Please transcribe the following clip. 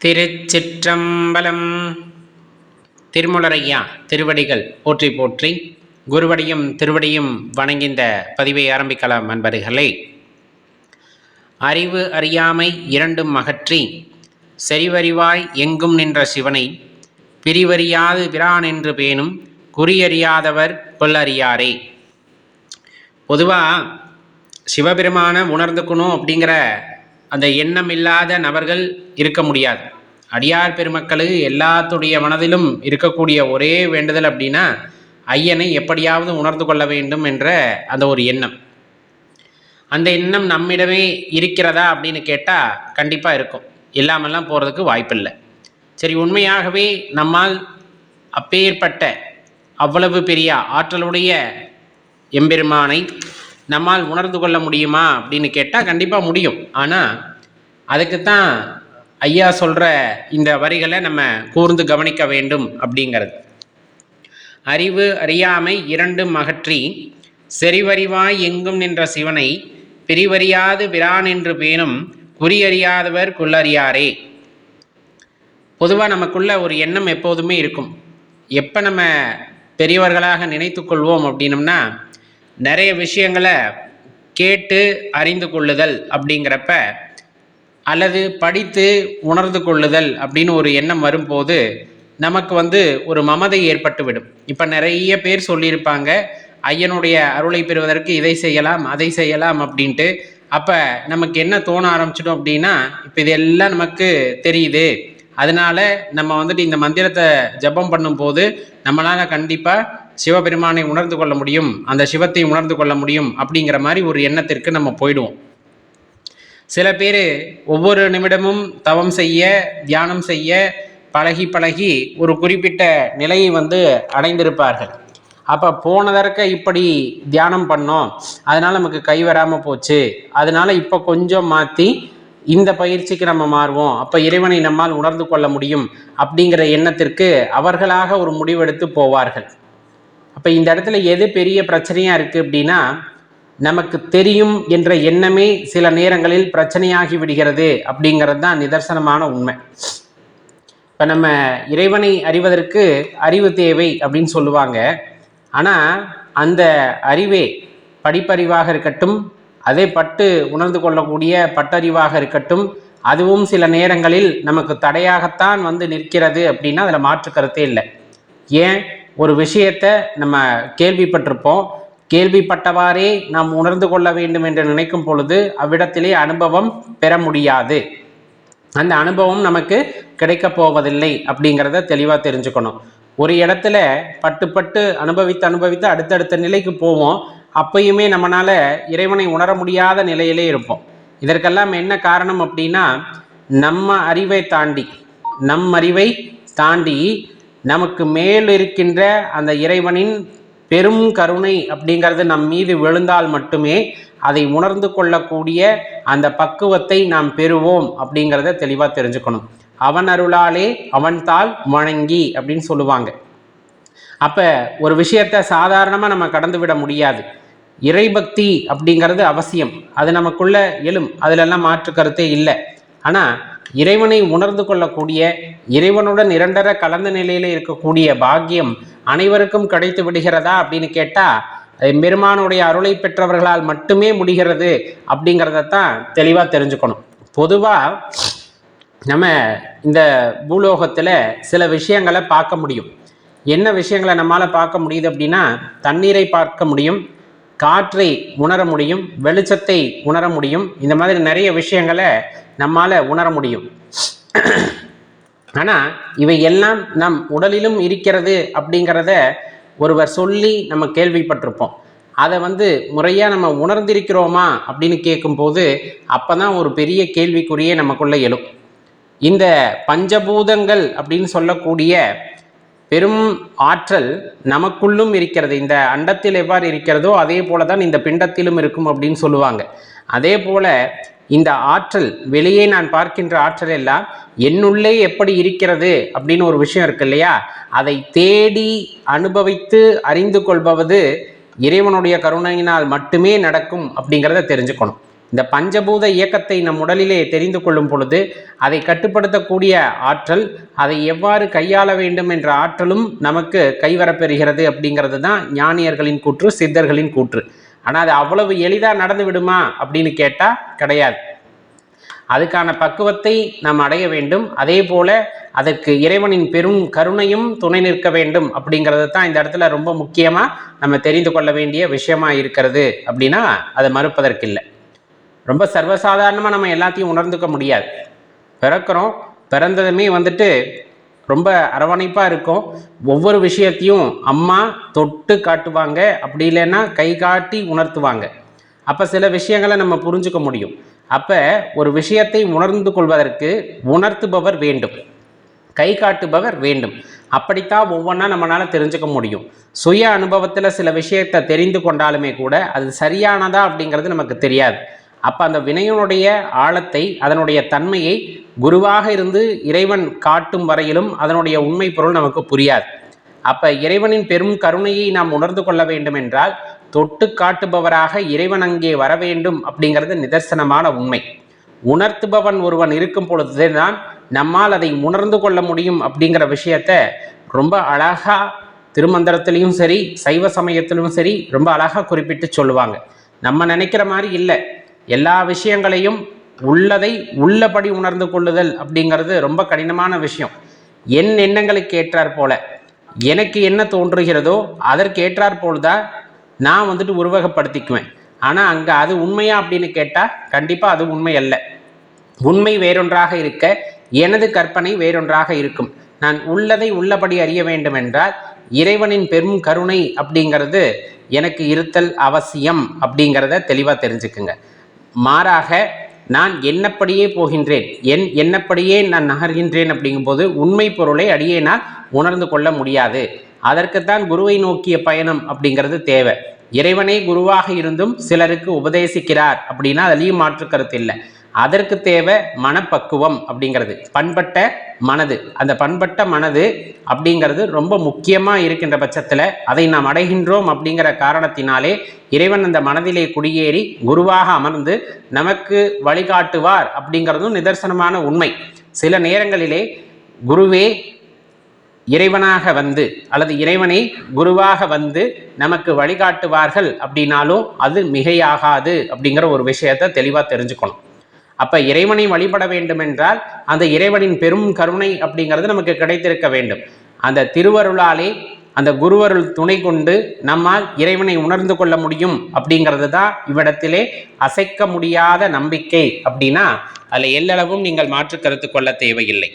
திருச்சிற்றம்பலம். திருமுலரையா திருவடிகள் போற்றி போற்றி குருவடியும் திருவடியும் வணங்கிந்த பதிவை ஆரம்பிக்கலாம் அன்பர்களே. அறிவு அறியாமை இரண்டும் அகற்றி செறிவறிவாய் எங்கும் நின்ற சிவனை பிரிவறியாது பிரான் என்று பேணும் குறியறியாதவர் கொல்லறியாரே பொதுவாக சிவபெருமானை உணர்ந்துக்கணும் அப்படிங்கிற அந்த எண்ணம் இல்லாத நபர்கள் இருக்க முடியாது. அடியார் பெருமக்கள் எல்லாத்துடைய மனதிலும் இருக்கக்கூடிய ஒரே வேண்டுதல் அப்படின்னா ஐயனை எப்படியாவது உணர்ந்து கொள்ள வேண்டும் என்ற அந்த ஒரு எண்ணம். அந்த எண்ணம் நம்மிடமே இருக்கிறதா அப்படின்னு கேட்டால் கண்டிப்பாக இருக்கும். இல்லாமல்லாம் போகிறதுக்கு வாய்ப்பில்லை. சரி உண்மையாகவே நம்மால் அப்பேற்பட்ட அவ்வளவு பெரிய ஆற்றலுடைய எம்பெருமானை நம்மால் உணர்ந்து கொள்ள முடியுமா அப்படின்னு கேட்டால் கண்டிப்பாக முடியும். ஆனால் அதுக்கு தான் ஐயா சொல்கிற இந்த வரிகளை நம்ம கூர்ந்து கவனிக்க வேண்டும் அப்படிங்கிறது. அறிவு அறியாமை இரண்டும் அகற்றி செறிவறிவாய் எங்கும் நின்ற சிவனை பிரிவறியாது விரான் என்று பேணும் குறியறியாதவர் குள்ளறியாரே. பொதுவாக நமக்குள்ள ஒரு எண்ணம் எப்போதுமே இருக்கும். எப்போ நம்ம பெரியவர்களாக நினைத்து கொள்வோம் அப்படின்னம்னா நிறைய விஷயங்களை கேட்டு அறிந்து கொள்ளுதல் அப்படிங்கிறப்ப அல்லது படித்து உணர்ந்து கொள்ளுதல் அப்படின்னு ஒரு எண்ணம் வரும்போது நமக்கு வந்து ஒரு மமதை ஏற்பட்டு விடும் இப்போ நிறைய பேர் சொல்லியிருப்பாங்க ஐயனுடைய அருளை பெறுவதற்கு இதை செய்யலாம் அதை செய்யலாம் அப்படின்ட்டு. அப்போ நமக்கு என்ன தோண ஆரம்பிச்சிடும் அப்படின்னா இப்போ இதெல்லாம் நமக்கு தெரியுது. அதனால நம்ம வந்துட்டு இந்த மந்திரத்தை ஜபம் பண்ணும்போது நம்மளால் கண்டிப்பாக சிவபெருமானை உணர்ந்து கொள்ள முடியும் அந்த சிவத்தை உணர்ந்து கொள்ள முடியும் அப்படிங்கிற மாதிரி ஒரு எண்ணத்திற்கு நம்ம போயிடுவோம். சில பேர் ஒவ்வொரு நிமிடமும் தவம் செய்ய தியானம் செய்ய பழகி பழகி ஒரு குறிப்பிட்ட நிலையை வந்து அடைந்திருப்பார்கள். அப்போ போனதற்க இப்படி தியானம் பண்ணோம் அதனால் நமக்கு கை வராமல் போச்சு அதனால் இப்போ கொஞ்சம் மாற்றி இந்த பயிற்சிக்கு நம்ம மாறுவோம் அப்போ இறைவனை நம்மால் உணர்ந்து கொள்ள முடியும் அப்படிங்கிற எண்ணத்திற்கு அவர்களாக ஒரு முடிவெடுத்து போவார்கள். அப்போ இந்த இடத்துல எது பெரிய பிரச்சனையாக இருக்குது அப்படின்னா நமக்கு தெரியும் என்ற எண்ணமே சில நேரங்களில் பிரச்சனையாகி விடுகிறது அப்படிங்கிறது தான் நிதர்சனமான உண்மை. இப்போ நம்ம இறைவனை அறிவதற்கு அறிவு தேவை அப்படின்னு சொல்லுவாங்க. ஆனால் அந்த அறிவே படிப்பறிவாக இருக்கட்டும் அதே பட்டு உணர்ந்து கொள்ளக்கூடிய பட்டறிவாக இருக்கட்டும் அதுவும் சில நேரங்களில் நமக்கு தடையாகத்தான் வந்து நிற்கிறது அப்படின்னா அதில் மாற்று கருத்தே இல்லை. ஏன்? ஒரு விஷயத்தை நம்ம கேள்விப்பட்டிருப்போம். கேள்விப்பட்டவாறே நாம் உணர்ந்து கொள்ள வேண்டும் என்று நினைக்கும் பொழுது அவ்விடத்திலே அனுபவம் பெற முடியாது. அந்த அனுபவம் நமக்கு கிடைக்கப் போவதில்லை அப்படிங்கிறத தெளிவாக தெரிஞ்சுக்கணும். ஒரு இடத்துல பட்டு பட்டு அனுபவித்து அனுபவித்து அடுத்தடுத்த நிலைக்கு போவோம். அப்பயுமே நம்மளால் இறைவனை உணர முடியாத நிலையிலே இருப்போம். இதற்கெல்லாம் என்ன காரணம் அப்படின்னா நம்ம அறிவை தாண்டி நம் அறிவை தாண்டி நமக்கு மேல் இருக்கின்ற அந்த இறைவனின் பெரும் கருணை அப்படிங்கிறது நம் மீது விழுந்தால் மட்டுமே அதை உணர்ந்து கொள்ளக்கூடிய அந்த பக்குவத்தை நாம் பெறுவோம் அப்படிங்கிறத தெளிவாக தெரிஞ்சுக்கணும். அவன் அருளாலே அவன் வணங்கி அப்படின்னு சொல்லுவாங்க. அப்போ ஒரு விஷயத்தை சாதாரணமாக நம்ம கடந்து விட முடியாது. இறைபக்தி அப்படிங்கிறது அவசியம். அது நமக்குள்ள எழும். அதிலெல்லாம் மாற்று கருத்தே இல்லை. ஆனால் இறைவனை உணர்ந்து கொள்ளக்கூடிய இறைவனுடன் இரண்டர கலந்த நிலையில் இருக்கக்கூடிய பாக்கியம் அனைவருக்கும் கிடைத்து விடுகிறதா அப்படின்னு கேட்டால் பெருமானுடைய அருளை பெற்றவர்களால் மட்டுமே முடிகிறது அப்படிங்கிறத தான் தெளிவாக தெரிஞ்சுக்கணும். பொதுவாக நம்ம இந்த பூலோகத்தில் சில விஷயங்களை பார்க்க முடியும். என்ன விஷயங்களை நம்மளால் பார்க்க முடியுது அப்படின்னா தண்ணீரை பார்க்க முடியும் காற்றை உணர முடியும் வெளிச்சத்தை உணர முடியும். இந்த மாதிரி நிறைய விஷயங்களை நம்மால் உணர முடியும். ஆனால் இவை எல்லாம் நம் உடலிலும் இருக்கிறது அப்படிங்கிறத ஒருவர் சொல்லி நம்ம கேள்விப்பட்டிருப்போம். அதை வந்து முறையாக நம்ம உணர்ந்திருக்கிறோமா அப்படின்னு கேட்கும்போது அப்போ தான் ஒரு பெரிய கேள்விக்குறியே நமக்குள்ளே எழும். இந்த பஞ்சபூதங்கள் அப்படின்னு சொல்லக்கூடிய பெரும் ஆற்றல் நமக்குள்ளும் இருக்கிறது. இந்த அண்டத்தில் எவ்வாறு இருக்கிறதோ அதே போல தான் இந்த பிண்டத்திலும் இருக்கும் அப்படின்னு சொல்லுவாங்க. அதே போல இந்த ஆற்றல் வெளியே நான் பார்க்கின்ற ஆற்றல் எல்லாம் என்னுள்ளே எப்படி இருக்கிறது அப்படின்னு ஒரு விஷயம் இருக்கு இல்லையா? அதை தேடி அனுபவித்து அறிந்து கொள்பவது இறைவனுடைய கருணையினால் மட்டுமே நடக்கும் அப்படிங்கிறத தெரிஞ்சுக்கணும். இந்த பஞ்சபூத இயக்கத்தை நம் உடலிலே தெரிந்து கொள்ளும் பொழுது அதை கட்டுப்படுத்தக்கூடிய ஆற்றல் அதை எவ்வாறு கையாள வேண்டும் என்ற ஆற்றலும் நமக்கு கைவரப்பெறுகிறது அப்படிங்கிறது தான் ஞானியர்களின் கூற்று சித்தர்களின் கூற்று. ஆனால் அது அவ்வளவு எளிதாக நடந்து விடுமா அப்படின்னு கேட்டால் கிடையாது. அதுக்கான பக்குவத்தை நாம் அடைய வேண்டும். அதே போல அதற்கு இறைவனின் பெரும் கருணையும் துணை நிற்க வேண்டும் அப்படிங்கிறது தான் இந்த இடத்துல ரொம்ப முக்கியமாக நம்ம தெரிந்து கொள்ள வேண்டிய விஷயமா இருக்கிறது அப்படின்னா அதை மறுப்பதற்கில்லை. ரொம்ப சர்வசாதாரணமாக நம்ம எல்லாத்தையும் உணர்ந்துக்க முடியாது. பிறக்கிறோம் பிறந்ததுமே வந்துட்டு ரொம்ப அரவணைப்பாக இருக்கும். ஒவ்வொரு விஷயத்தையும் அம்மா தொட்டு காட்டுவாங்க. அப்படி இல்லைன்னா கை காட்டி உணர்த்துவாங்க. அப்போ சில விஷயங்களை நம்ம புரிஞ்சுக்க முடியும். அப்போ ஒரு விஷயத்தை உணர்ந்து கொள்வதற்கு உணர்த்துபவர் வேண்டும். கை காட்டுபவர் வேண்டும். அப்படித்தான் ஒவ்வொன்றா நம்மளால் தெரிஞ்சுக்க முடியும். சுய அனுபவத்தில் சில விஷயத்தை தெரிந்து கொண்டாலுமே கூட அது சரியானதா அப்படிங்கிறது நமக்கு தெரியாது. அப்போ அந்த வினையினுடைய ஆழத்தை அதனுடைய தன்மையை குருவாக இருந்து இறைவன் காட்டும் வரையிலும் அதனுடைய உண்மை பொருள் நமக்கு புரியாது. அப்போ இறைவனின் பெரும் கருணையை நாம் உணர்ந்து கொள்ள வேண்டும் என்றால் தொட்டு காட்டுபவராக இறைவன் அங்கே வர வேண்டும் அப்படிங்கிறது நிதர்சனமான உண்மை. உணர்த்துபவன் ஒருவன் இருக்கும் பொழுதுதான் நம்மால் அதை உணர்ந்து கொள்ள முடியும் அப்படிங்கிற விஷயத்த ரொம்ப அழகா திருமந்திரத்திலையும் சரி சைவ சமயத்திலும் சரி ரொம்ப அழகாக குறிப்பிட்டு சொல்லுவாங்க. நம்ம நினைக்கிற மாதிரி இல்லை. எல்லா விஷயங்களையும் உள்ளதை உள்ளபடி உணர்ந்து கொள்ளுதல் அப்படிங்கிறது ரொம்ப கடினமான விஷயம். என் எண்ணங்களுக்கு ஏற்றார் போல. எனக்கு என்ன தோன்றுகிறதோ அதற்கு ஏற்றார் போல்தான் நான் வந்துட்டு உருவகப்படுத்திக்குவேன். ஆனால் அங்கே அது உண்மையா அப்படின்னு கேட்டால் கண்டிப்பாக அது உண்மை அல்ல. உண்மை வேறொன்றாக இருக்க எனது கற்பனை வேறொன்றாக இருக்கும். நான் உள்ளதை உள்ளபடி அறிய வேண்டும் என்றால் இறைவனின் பெரும் கருணை அப்படிங்கிறது எனக்கு இருத்தல் அவசியம் அப்படிங்கிறத தெளிவாக தெரிஞ்சுக்குங்க. மாறாக நான் என்னப்படியே போகின்றேன் என் என்னப்படியே நான் நகர்கின்றேன் அப்படிங்கும்போது உண்மை பொருளை அடியேனால் உணர்ந்து கொள்ள முடியாது. அதற்குத்தான் குருவை நோக்கிய பயணம் அப்படிங்கிறது தேவை. இறைவனே குருவாக இருந்தும் சிலருக்கு உபதேசிக்கிறார் அப்படின்னா அதுலேயும் மாற்று கருத்து இல்லை. அதற்கு தேவை மனப்பக்குவம் அப்படிங்கிறது. பண்பட்ட மனது. அந்த பண்பட்ட மனது அப்படிங்கிறது ரொம்ப முக்கியமாக இருக்கின்ற பட்சத்தில் அதை நாம் அடைகின்றோம் அப்படிங்கிற காரணத்தினாலே இறைவன் அந்த மனதிலே குடியேறி குருவாக அமர்ந்து நமக்கு வழிகாட்டுவார் அப்படிங்கிறதும் நிதர்சனமான உண்மை. சில நேரங்களிலே குருவே இறைவனாக வந்து அல்லது இறைவனை குருவாக வந்து நமக்கு வழிகாட்டுவார்கள் அப்படின்னாலும் அது மிகையாகாது அப்படிங்கிற ஒரு விஷயத்த தெளிவாக தெரிஞ்சுக்கணும். அப்ப இறைவனை வழிபட வேண்டும் என்றால் அந்த இறைவனின் பெரும் கருணை அப்படிங்கிறது நமக்கு கிடைத்திருக்க வேண்டும். அந்த திருவருளாலே அந்த குருவருள் துணை கொண்டு நம்மால் இறைவனை உணர்ந்து கொள்ள முடியும் அப்படிங்கிறது தான் இவ்விடத்திலே அசைக்க முடியாத நம்பிக்கை அப்படின்னா அதில் எல்லளவும் நீங்கள் மாற்று கருத்து கொள்ள தேவையில்லை.